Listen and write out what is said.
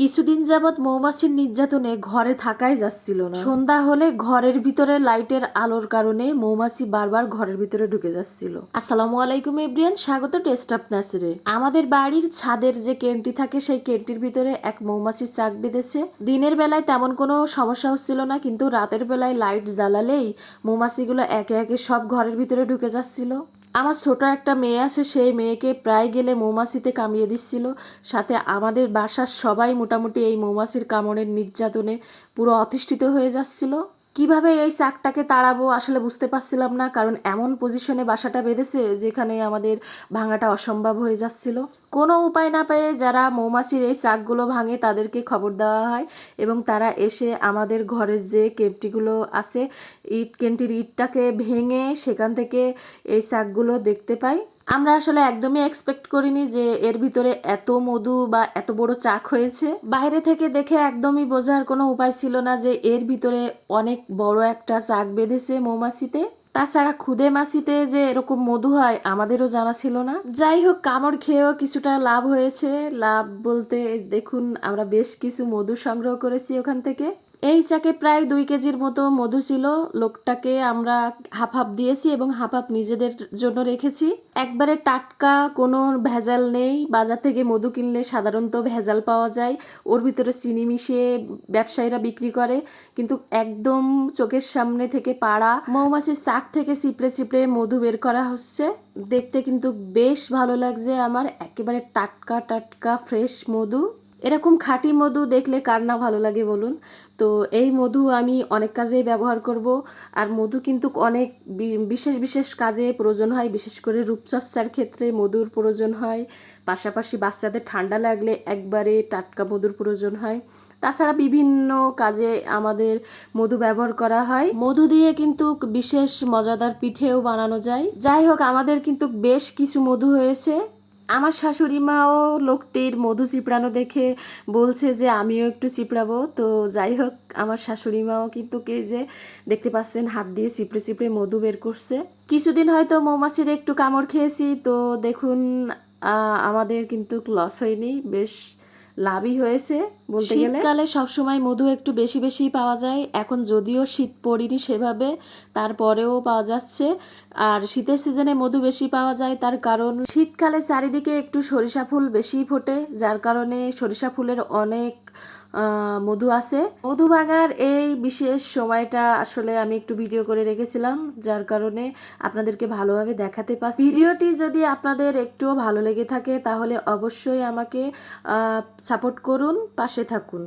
কিছুদিন যাবৎ মৌমাছির নির্যাতনে ঘরে থাকাই যাচ্ছিল না। সন্ধ্যা হলে ঘরের ভিতরে লাইটের আলোর কারণে মৌমাছি বারবার ঘরের ভিতরে ঢুকে যাচ্ছিল। আসসালামু আলাইকুম এভরিয়ান, স্বাগত টেস্ট অফ নাসিরে। আমাদের বাড়ির ছাদের যে কেন্টি থাকে, সেই কেন্টির ভিতরে এক মৌমাছির চাক বেঁধেছে। দিনের বেলায় তেমন কোনো সমস্যা হচ্ছিল না, কিন্তু রাতের বেলায় লাইট জ্বালালেই মৌমাছিগুলো একে একে সব ঘরের ভিতরে ঢুকে যাচ্ছিল। আমার ছোট একটা মেয়ে আছে, সেই মেয়েকে প্রায় গেলে মৌমাছিতে কামড়িয়ে দিচ্ছিল। সাথে আমাদের বাসার সবাই মোটামুটি এই মৌমাছির কামড়ের নির্যাতনে পুরো অতিষ্ঠিত হয়ে যাচ্ছিল। কীভাবে এই চাকটাকে তাড়াবো আসলে বুঝতে পারছিলাম না, কারণ এমন পজিশনে বাসাটা বেঁধেছে যেখানে আমাদের ভাঙাটা অসম্ভব হয়ে যাচ্ছিল। কোনো উপায় না পেয়ে যারা মৌমাছির এই চাকগুলো ভাঙে তাদেরকে খবর দেওয়া হয় এবং তারা এসে আমাদের ঘরের যে কেন্টিগুলো আছে, ইট কেন্টির ইটটাকে ভেঙে সেখান থেকে এই চাকগুলো দেখতে পাই আমরা আসলে একদমই এক্সপেক্ট করিনি যে এর ভিতরে এত মধু বা এত বড় চাক হয়েছে। বাইরে থেকে দেখে একদমই বোঝার কোনো উপায় ছিল না যে এর ভিতরে অনেক বড় একটা চাক বেঁধেছে মৌমাছিতে। তাছাড়া খুদে মাসিতে যে এরকম মধু হয়, আমাদেরও জানা ছিল না। যাই হোক, কামড় খেয়েও কিছুটা লাভ হয়েছে। লাভ বলতে দেখুন, আমরা বেশ কিছু মধু সংগ্রহ করেছি ওখান থেকে। এই চাকে প্রায় দুই কেজির মতো মধু ছিল। লোকটাকে আমরা হাফ হাফ দিয়েছি এবং হাফ হাফ নিজেদের জন্য রেখেছি। একবারে টাটকা, কোনো ভেজাল নেই। বাজার থেকে মধু কিনলে সাধারণত ভেজাল পাওয়া যায়। ওর ভিতরে চিনি মিশিয়ে ব্যবসায়ীরা বিক্রি করে। কিন্তু একদম চোখের সামনে থেকে পাড়া। মৌমাছির চাক থেকে চিপড়ে চিপড়ে মধু বের করা হচ্ছে। দেখতে কিন্তু বেশ ভালো লাগছে আমার। একেবারে টাটকা টাটকা, ফ্রেশ মধু। এরকম খাঁটি মধু দেখলে কার না ভালো লাগে বলুন? তো এই মধু আমি অনেক কাজেই ব্যবহার করব। আর মধু কিন্তু অনেক বিশেষ বিশেষ কাজে প্রয়োজন হয়। বিশেষ করে রূপচর্চার ক্ষেত্রে মধুর প্রয়োজন হয়। পাশাপাশি বাচ্চাদের ঠান্ডা লাগলে একবারে টাটকা মধুর প্রয়োজন হয়। তাছাড়া বিভিন্ন কাজে আমাদের মধু ব্যবহার করা হয়। মধু দিয়ে কিন্তু বিশেষ মজাদার পিঠেও বানানো যায়। যাই হোক, আমাদের কিন্তু বেশ কিছু মধু হয়েছে। আমার শাশুড়ি মাও লোকটির মধু চিপড়ানো দেখে বলছে যে, আমিও একটু চিপড়াবো। তো যাই হোক, আমার শাশুড়ি মাও কিন্তু কে যে দেখতে পাচ্ছেন, হাত দিয়ে চিপড়ে চিপড়ে মধু বের করছে। কিছুদিন হয়তো মৌমাছির একটু কামড় খেয়েছি, তো দেখুন আমাদের কিন্তু লস হয়নি। বেশ লাভই হয়েছে বলতে গেলে। শীতকালে সবসময় মধু একটু বেশি বেশি পাওয়া যায়। এখন যদিও শীত পড়িনি সেভাবে, তারপরেও পাওয়া যাচ্ছে। আর শীতের সিজনে মধু বেশি পাওয়া যায় তার কারণ, শীতকালে চারিদিকে একটু সরিষা ফুল বেশি ফোটে। যার কারণে সরিষা ফুলের অনেক মধু আছে। মধু ভাঙার এই বিশেষ সময়টা আসলে আমি একটু ভিডিও করে রেখেছিলাম, যার কারণে আপনাদেরকে ভালোভাবে দেখাতে পারছি। ভিডিওটি যদি আপনাদের একটুও ভালো লেগে থাকে, তাহলে অবশ্যই আমাকে সাপোর্ট করুন, পাশে থাকুন।